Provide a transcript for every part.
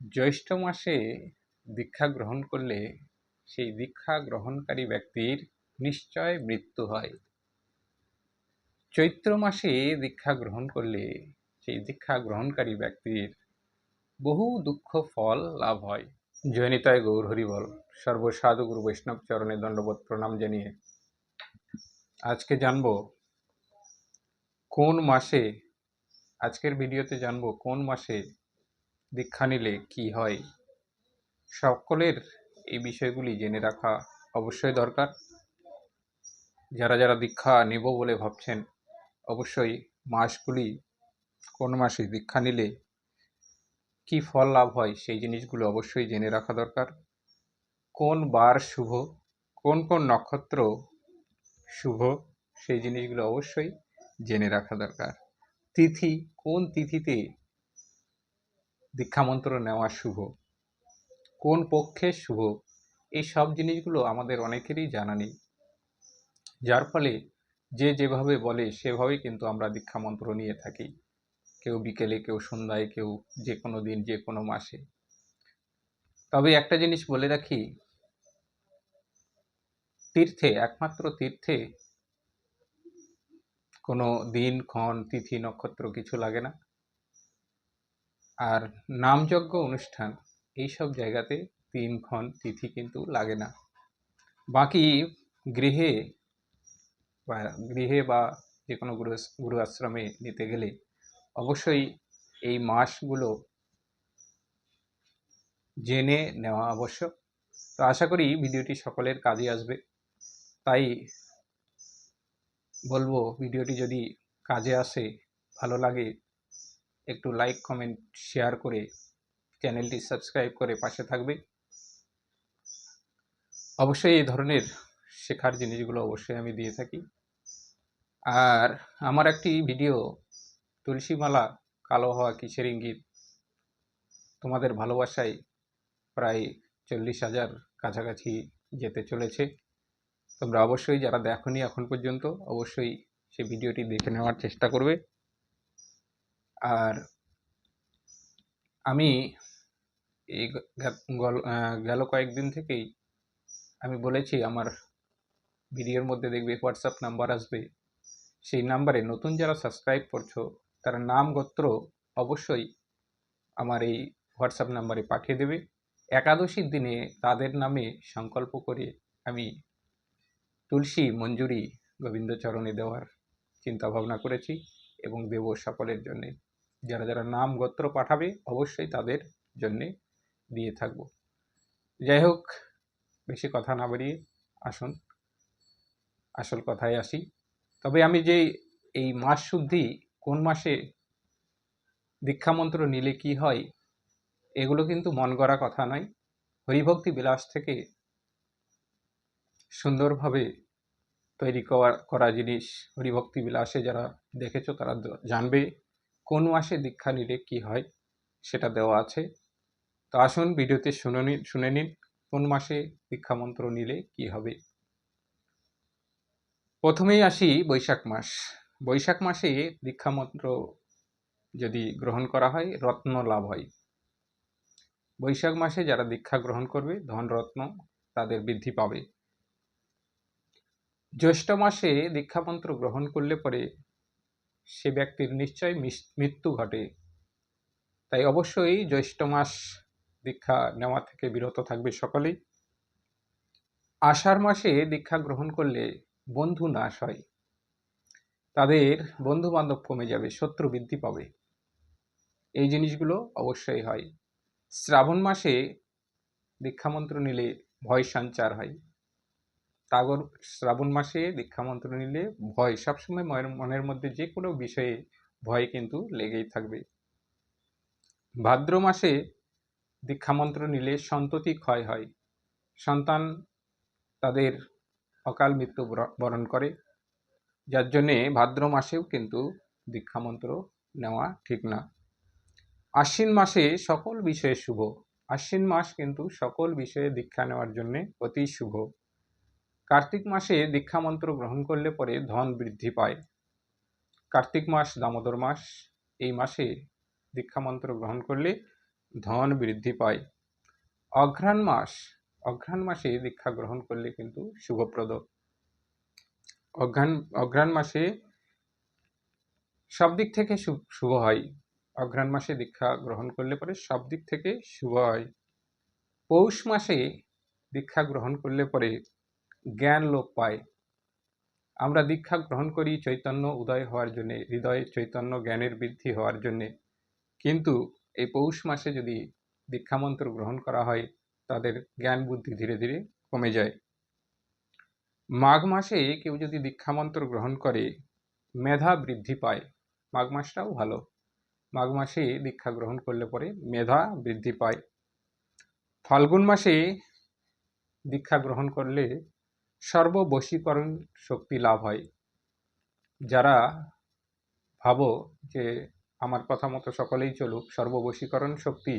জ্যৈষ্ঠ মাসে দীক্ষা গ্রহণ করলে সেই দীক্ষা গ্রহণকারী ব্যক্তির নিশ্চয় মৃত্যু হয়। চৈত্র মাসে দীক্ষা গ্রহণ করলে সেই দীক্ষা গ্রহণকারী ব্যক্তির বহু দুঃখ ফল লাভ হয়। জয়নিতায় গৌর হরিবল সর্বসাধু গুরু বৈষ্ণব চরণে দণ্ডবোধ প্রণাম জানিয়ে আজকে জানব কোন মাসে, আজকের ভিডিওতে জানব কোন মাসে দীক্ষা নিলে কি হয়? সকলের এই বিষয়গুলি জেনে রাখা অবশ্যই দরকার। যারা যারা দীক্ষা নেব বলে ভাবছেন, অবশ্যই মাসগুলি, কোন মাসে দীক্ষা নিলে কি ফল লাভ হয় সেই জিনিসগুলো অবশ্যই জেনে রাখা দরকার। কোন বার শুভ, কোন কোন নক্ষত্র শুভ সেই জিনিসগুলো অবশ্যই জেনে রাখা দরকার। তিথি, কোন তিথিতে দীক্ষামন্ত্র নেওয়া শুভ। কোন পক্ষে শুভ? এই সব জিনিসগুলো আমাদের অনেকেরই জানা নেই। যার ফলে যে যেভাবে বলে, সেভাবেই কিন্তু আমরা দীক্ষামন্ত্র নিয়ে থাকি। কেউ বিকেলে, কেউ সন্ধ্যায়, কেউ যে কোনো দিন যে কোনো মাসে। তবে একটা জিনিস বলে রাখি, তীর্থে, একমাত্র তীর্থে কোনো দিন, ক্ষণ, তিথি, নক্ষত্র কিছু লাগে না। আর নামযজ্ঞ অনুষ্ঠান এই সব জায়গাতে দিন ক্ষণ তিথি কিন্তু লাগে না। বাকি গৃহে বা গৃহে বা যে কোনো গুরু গুরু আশ্রমে নিতে গেলে অবশ্যই এই মাসগুলো জেনে নেওয়া আবশ্যক। তো আশা করি ভিডিওটি সকলের কাজে আসবে। তাই বলব, ভিডিওটি যদি কাজে আসে, ভালো লাগে একটু লাইক কমেন্ট শেয়ার করে চ্যানেলটি সাবস্ক্রাইব করে পাশে থাকবে। অবশ্যই এই ধরনের শেখার জিনিসগুলো অবশ্যই আমি দিয়ে থাকি। আর আমার একটি ভিডিও তুলসীমালা কালো হওয়া কিসের ইঙ্গিত? তোমাদের ভালোবাসায় প্রায় চল্লিশ হাজার কাছাকাছি যেতে চলেছে। তোমরা অবশ্যই যারা দেখনি এখন পর্যন্ত, অবশ্যই সেই ভিডিওটি দেখে নেওয়ার চেষ্টা করবে। আর আমি এই গেল কয়েকদিন থেকেই আমি বলেছি আমার ভিডিওর মধ্যে দেখবে হোয়াটসঅ্যাপ নাম্বার আসবে। সেই নাম্বারে নতুন যারা সাবস্ক্রাইব করছ, তারা নাম গোত্র অবশ্যই আমার এই হোয়াটসঅ্যাপ নাম্বারে পাঠিয়ে দেবে। একাদশীর দিনে তাদের নামে সংকল্প করে আমি তুলসী মঞ্জুরি গোবিন্দচরণে দেওয়ার চিন্তা ভাবনা করেছি এবং দেব সকলের জন্যে। যারা যারা নাম গোত্র পাঠাবে, অবশ্যই তাদের জন্যে দিয়ে থাকব। যাই হোক, বেশি কথা না বাড়িয়ে আসুন। আসল কথায় আসি। তবে আমি যে এই মাস শুদ্ধি কোন মাসে দীক্ষামন্ত্র নিলে কি হয়, এগুলো কিন্তু মন গড়া কথা নয়। হরিভক্তি বিলাস থেকে সুন্দরভাবে তৈরি করা করা জিনিস, হরিভক্তি বিলাসে যারা দেখেছ তারা জানবে। কোন মাসে দীক্ষা নিলে কি হয় সেটা দেওয়া আছে। তো আসুন ভিডিওতে শুনে নিন শুনে নিন কোন মাসে দীক্ষামন্ত্র নিলে কি হবে। প্রথমেই আসি বৈশাখ মাস। বৈশাখ মাসে দীক্ষামন্ত্র যদি গ্রহণ করা হয়, রত্ন লাভ হয়। বৈশাখ মাসে যারা দীক্ষা গ্রহণ করবে, ধনরত্ন তাদের বৃদ্ধি পাবে। জ্যৈষ্ঠ মাসে দীক্ষামন্ত্র গ্রহণ করলে পরে সে ব্যক্তির নিশ্চয় মৃত্যু ঘটে। তাই অবশ্যই জ্যৈষ্ঠ মাস দীক্ষা নেওয়া থেকে বিরত থাকবে সকলেই। আষাঢ় মাসে দীক্ষা গ্রহণ করলে বন্ধু নাশ হয়। তাদের বন্ধু বান্ধব কমে যাবে, শত্রু বৃদ্ধি পাবে। এই জিনিসগুলো অবশ্যই হয়। শ্রাবণ মাসে দীক্ষামন্ত্র নিলে ভয় সঞ্চার হয়। তাগর শ্রাবণ মাসে দীক্ষামন্ত্র নিলে ভয় সবসময় মনের মধ্যে যে কোনো বিষয়ে ভয় কিন্তু লেগেই থাকবে। ভাদ্র মাসে দীক্ষামন্ত্র নিলে সন্ততি ক্ষয় হয়। সন্তান তাদের অকাল মৃত্যু বরণ করে। যার জন্যে ভাদ্র মাসেও কিন্তু দীক্ষামন্ত্র নেওয়া ঠিক না। আশ্বিন মাসে সকল বিষয়ে শুভ। আশ্বিন মাস কিন্তু সকল বিষয়ে দীক্ষা নেওয়ার জন্যে অতি শুভ। কার্তিক মাসে দীক্ষামন্ত্র গ্রহণ করলে পরে ধন বৃদ্ধি পায়। কার্তিক মাস, দামোদর মাস, এই মাসে দীক্ষামন্ত্র গ্রহণ করলে ধন বৃদ্ধি পায়। অঘ্রাণ মাস, অঘ্রাণ মাসে দীক্ষা গ্রহণ করলে কিন্তু শুভপ্রদ। অঘ্রাণ অঘ্রাণ মাসে সব দিক থেকে শুভ হয়। অঘ্রাণ মাসে দীক্ষা গ্রহণ করলে পরে সব দিক থেকে শুভ হয়। পৌষ মাসে দীক্ষা গ্রহণ করলে পরে জ্ঞান লোপ পায়। আমরা দীক্ষা গ্রহণ করি চৈতন্য উদয় হওয়ার জন্যে, হৃদয়ে চৈতন্য জ্ঞানের বৃদ্ধি হওয়ার জন্যে। কিন্তু এই পৌষ মাসে যদি দীক্ষামন্ত্র গ্রহণ করা হয়, তাদের জ্ঞান বুদ্ধি ধীরে ধীরে কমে যায়। মাঘ মাসে কেউ যদি দীক্ষামন্ত্র গ্রহণ করে, মেধা বৃদ্ধি পায়। মাঘ মাসটাও ভালো। মাঘ মাসে দীক্ষা গ্রহণ করলে পরে মেধা বৃদ্ধি পায়। ফাল্গুন মাসে দীক্ষা গ্রহণ করলে সর্ববশীকরণ শক্তি লাভ হয়। যারা ভাবো যে আমার কথা মতো সকলেই চলুক, সর্ববশীকরণ শক্তি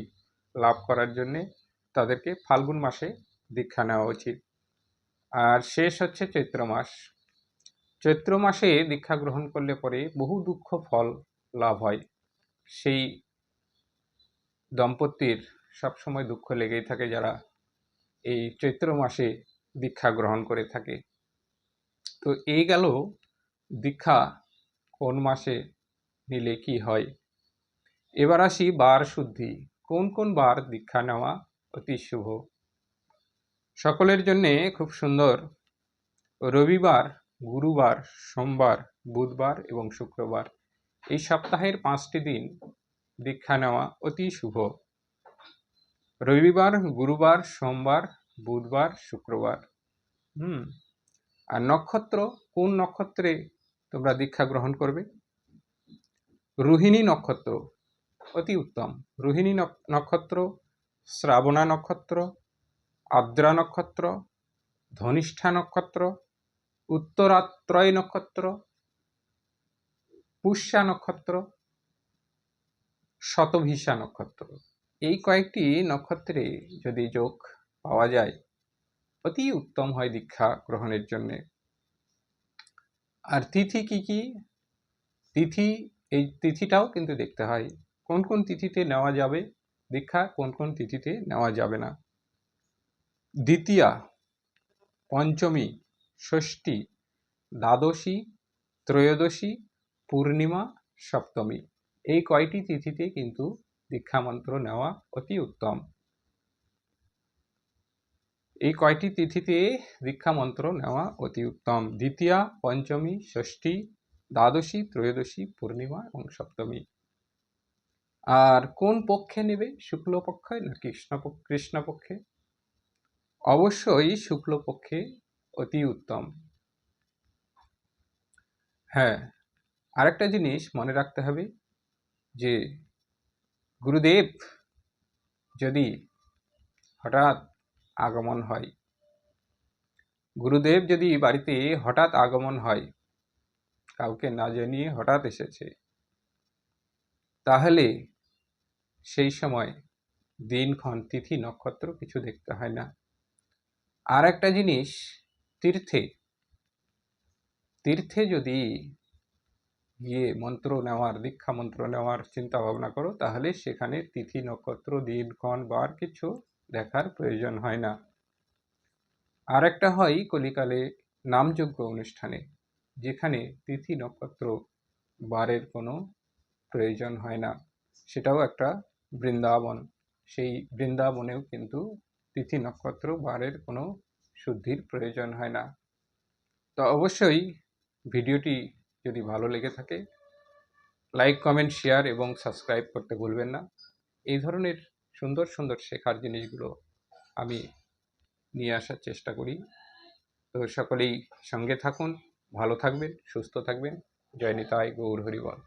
লাভ করার জন্যে তাদেরকে ফাল্গুন মাসে দীক্ষা নেওয়া উচিত। আর শেষ হচ্ছে চৈত্র মাস। চৈত্র মাসে দীক্ষা গ্রহণ করলে পরে বহু দুঃখ ফল লাভ হয়। সেই দম্পতির সবসময় দুঃখ লেগেই থাকে যারা এই চৈত্র মাসে দীক্ষা গ্রহণ করে থাকে। তো এই গেল দীক্ষা কোন মাসে নিলে কি হয়? এবার আসি বার শুদ্ধি। কোন কোন বার দীক্ষা নেওয়া অতি শুভ? সকলের জন্যে খুব সুন্দর। রবিবার, গুরুবার, সোমবার, বুধবার এবং শুক্রবার এই সপ্তাহের পাঁচটি দিন দীক্ষা নেওয়া অতি শুভ। রবিবার, গুরুবার, সোমবার বুধবার শুক্রবার। হুম। আর নক্ষত্র কোন নক্ষত্রে তোমরা দীক্ষা গ্রহণ করবে? রোহিণী নক্ষত্র অতি উত্তম। রোহিণী নক- নক্ষত্র শ্রাবণা নক্ষত্র আদ্রা নক্ষত্র ধনিষ্ঠা নক্ষত্র উত্তরাত্রয় নক্ষত্র পুষ্যা নক্ষত্র শতভিষা নক্ষত্র। এই কয়েকটি নক্ষত্রে যদি যোগ পাওয়া যায়। অতি উত্তম হয় দীক্ষা গ্রহণের জন্যে। আর তিথি কি কি? তিথি, এই তিথিটাও কিন্তু দেখতে হয়। কোন কোন তিথিতে নেওয়া যাবে? দীক্ষা, কোন কোন তিথিতে নেওয়া যাবে না। দ্বিতীয়া, পঞ্চমী, ষষ্ঠী, দ্বাদশী, ত্রয়োদশী, পূর্ণিমা, সপ্তমী। এই কয়টি তিথিতে কিন্তু দীক্ষামন্ত্র নেওয়া অতি উত্তম। এই কয়টি তিথিতে দীক্ষামন্ত্র নেওয়া অতি উত্তম? দ্বিতীয়া, পঞ্চমী, ষষ্ঠী, দ্বাদশী, ত্রয়োদশী, পূর্ণিমা এবং সপ্তমী। আর কোন পক্ষে নেবে, শুক্লপক্ষে না কৃষ্ণ কৃষ্ণপক্ষে অবশ্যই শুক্লপক্ষে অতি উত্তম। হ্যাঁ আরেকটা জিনিস মনে রাখতে হবে যে, গুরুদেব যদি হঠাৎ আগমন হয়। গুরুদেব যদি বাড়িতে হঠাৎ আগমন হয়, কাউকে না জানিয়ে হঠাৎ এসেছে, তাহলে সেই সময় দিনক্ষণ তিথি নক্ষত্র কিছু দেখতে হয় না। আর একটা জিনিস, তীর্থে তীর্থে যদি গিয়ে মন্ত্র নেওয়ার, দীক্ষা মন্ত্র নেওয়ার চিন্তা ভাবনা করো, তাহলে সেখানে তিথি নক্ষত্র, দিনক্ষণ বার কিছু দেখার প্রয়োজন হয় না। আর একটা হয় কলিকালে নামযোগ্য অনুষ্ঠানে, যেখানে তিথি নক্ষত্র বারের কোনো প্রয়োজন হয় না। সেটাও একটা বৃন্দাবন। সেই বৃন্দাবনেও কিন্তু তিথি নক্ষত্র বারের কোনো শুদ্ধির প্রয়োজন হয় না। তো অবশ্যই ভিডিওটি যদি ভালো লেগে থাকে, লাইক, কমেন্ট, শেয়ার এবং সাবস্ক্রাইব করতে ভুলবেন না। এই ধরনের সুন্দর সুন্দর শেখার জিনিসগুলো আমি নিয়ে আসার চেষ্টা করি। তো সকলেই সঙ্গে থাকুন, ভালো থাকবেন, সুস্থ থাকবেন। জয়নিতায় গৌর হরিবল।